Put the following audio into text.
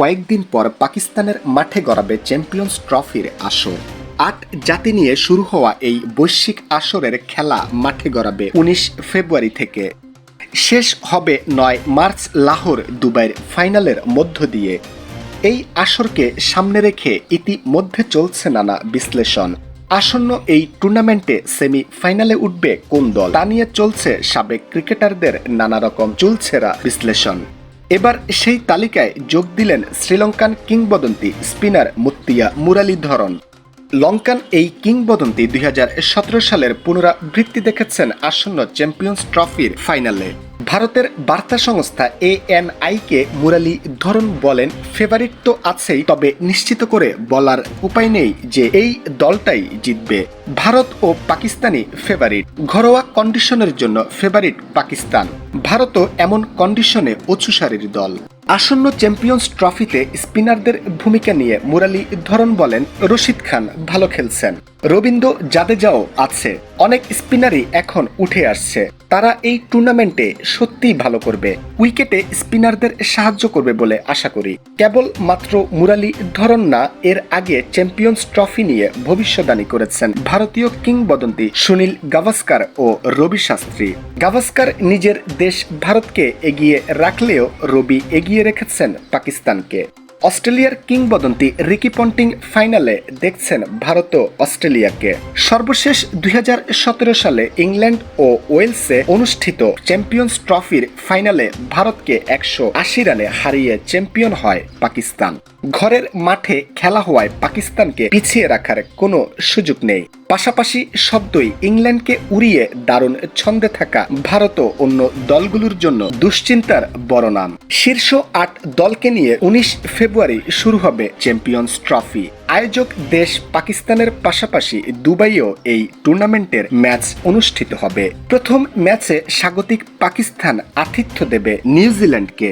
কয়েকদিন পর পাকিস্তানের মাঠে গড়াবে চ্যাম্পিয়ন্স ট্রফির আসর। আট জাতি নিয়ে শুরু হওয়া এই বৈশ্বিক আসরের খেলা মাঠে গড়াবে উনিশ ফেব্রুয়ারি থেকে। শেষ হবে নয় মার্চ লাহোর দুবাইয়ের ফাইনালের মধ্য দিয়ে। এই আসরকে সামনে রেখে ইতিমধ্যে চলছে নানা বিশ্লেষণ। আসন্ন এই টুর্নামেন্টে সেমি ফাইনালে উঠবে কোন দল? তা নিয়ে চলছে সাবেক ক্রিকেটারদের নানা রকম চুলছেরা বিশ্লেষণ। এবার সেই তালিকায় যোগ দিলেন শ্রীলঙ্কান কিংবদন্তি স্পিনার মুত্তিয়া মুরালীধরন। লঙ্কান এই কিংবদন্তি দুই হাজার সতেরো সালের পুনরাবৃত্তি দেখেছেন আসন্ন চ্যাম্পিয়ন্স ট্রফির ফাইনালে। ভারতের বার্তা সংস্থা এ এন আইকে মুরালি ধরন বলেন, ফেভারিট তো আছেই, তবে নিশ্চিত করে বলার উপায় নেই যে এই দলটাই জিতবে। ভারত ও পাকিস্তানি ফেভারিট। ঘরোয়া কন্ডিশনের জন্য ফেভারিট পাকিস্তান। ভারতও এমন কন্ডিশনে উঁচু সারির দল। আসন্ন চ্যাম্পিয়ন্স ট্রফিতে স্পিনারদের ভূমিকা নিয়ে মুরালি ধরন বলেন, রশিদ খান ভালো খেলছেন। রবীন্দ্র জাদেজাও আছে। অনেক স্পিনারই এখন উঠে আসছে। তারা এই টুর্নামেন্টে সত্যিই ভালো করবে। উইকেটে স্পিনারদের সাহায্য করবে বলে আশা করি। কেবল মাত্র মুরালি ধরন না এর আগে চ্যাম্পিয়ন্স ট্রফি নিয়ে ভবিষ্যদ্বাণী করেছেন ভারতীয় কিংবদন্তি সুনীল গাভাস্কার ও রবি শাস্ত্রী। গাভাস্কার নিজের দেশ ভারতকে এগিয়ে রাখলেও রবি এগিয়ে রেখেছেন পাকিস্তানকে। অস্ট্রেলিয়ার কিংবদন্তি রিকি পন্টিং ফাইনালে দেখছেন ভারত ও অস্ট্রেলিয়াকে। সর্বশেষ দুই হাজার সতেরো সালে ইংল্যান্ড ও ওয়েলসে অনুষ্ঠিত চ্যাম্পিয়ন্স ট্রফির ফাইনালে ভারতকে একশো আশি রানে হারিয়ে চ্যাম্পিয়ন হয় পাকিস্তান। ঘরের মাঠে খেলা হওয়ায় পাকিস্তানকে পিছিয়ে রাখার কোনো সুযোগ নেই। পাশাপাশি শব্দই ইংল্যান্ডকে উড়িয়ে দারুণ ছন্দে থাকা ভারতও অন্য দলগুলোর জন্য দুশ্চিন্তার বড় নাম শীর্ষ আট দলকে নিয়ে উনিশ ফেব্রুয়ারি শুরু হবে চ্যাম্পিয়ন্স ট্রফি। আয়োজক দেশ পাকিস্তানের পাশাপাশি দুবাইও এই টুর্নামেন্টের ম্যাচ অনুষ্ঠিত হবে। প্রথম ম্যাচে স্বাগতিক পাকিস্তান আতিথ্য দেবে নিউজিল্যান্ডকে।